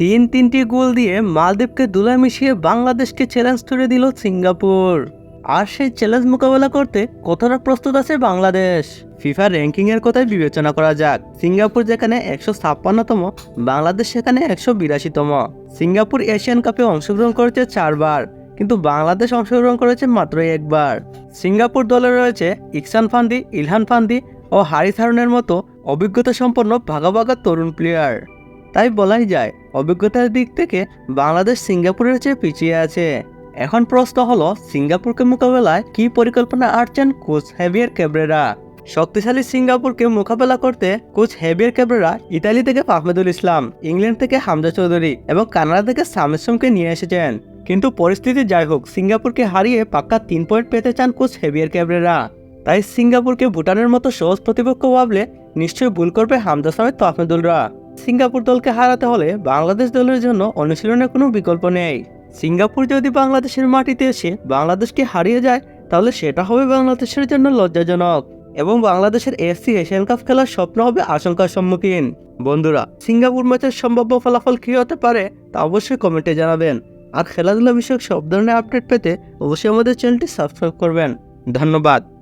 তিন তিনটি গোল দিয়ে মালদ্বীপকে দুলায় মিশিয়ে বাংলাদেশকে চ্যালেঞ্জ করে দিল সিঙ্গাপুর। আর সেই চ্যালেঞ্জ মোকাবেলা করতে কতটা প্রস্তুত আছে বাংলাদেশ? ফিফা র্যাঙ্কিং এর কথাই বিবেচনা করা যাক। সিঙ্গাপুর যেখানে একশো ছাপ্পান্নতম, বাংলাদেশ সেখানে একশো বিরাশিতম। সিঙ্গাপুর এশিয়ান কাপে অংশগ্রহণ করেছে চারবার, কিন্তু বাংলাদেশ অংশগ্রহণ করেছে মাত্র একবার। সিঙ্গাপুর দলে রয়েছে ইকসান ফান্দি, ইলহান ফান্দি ও হারিস হারুনের মতো অভিজ্ঞতা সম্পন্ন ভাগা ভাগা তরুণ প্লেয়ার তাই বলাই যায়, অভিজ্ঞতার দিক থেকে বাংলাদেশ সিঙ্গাপুরের চেয়ে পিছিয়ে আছে। এখন প্রশ্ন হলো, সিঙ্গাপুরকে মোকাবেলায় কি পরিকল্পনা আঁটছেন কোচ হেভিয়ার ক্যাবরেরা? শক্তিশালী সিঙ্গাপুরকে মোকাবেলা করতে কোচ হেভিয়ার ক্যাবরেরা ইতালি থেকে ফাহমেদুল ইসলাম, ইংল্যান্ড থেকে হামজা চৌধুরী এবং কানাডা থেকে সামেসমকে নিয়ে এসেছেন। কিন্তু পরিস্থিতি যাই হোক, সিঙ্গাপুরকে হারিয়ে পাক্কা তিন পয়েন্ট পেতে চান কোচ হেভিয়ার ক্যাবরেরা। তাই সিঙ্গাপুরকে ভুটানের মতো সহজ প্রতিপক্ষ ভাবলে নিশ্চয়ই ভুল করবে হামজা সামেদ তাহমেদুলরা সিঙ্গাপুর দলকে হারাতে হলে বাংলাদেশ দলের জন্য অনুশীলনের কোনো বিকল্প নেই। সিঙ্গাপুর যদি বাংলাদেশের মাটিতে এসে বাংলাদেশকে হারিয়ে যায়, তাহলে সেটা হবে বাংলাদেশের জন্য লজ্জাজনক এবং বাংলাদেশের এফসি এশিয়ান কাপ খেলার স্বপ্ন হবে আশঙ্কার সম্মুখীন। বন্ধুরা, সিঙ্গাপুর ম্যাচের সম্ভাব্য ফলাফল কী হতে পারে তা অবশ্যই কমেন্টে জানাবেন। আর খেলাধুলা বিষয়ক সব ধরনের আপডেট পেতে অবশ্যই আমাদের চ্যানেলটি সাবস্ক্রাইব করবেন। ধন্যবাদ।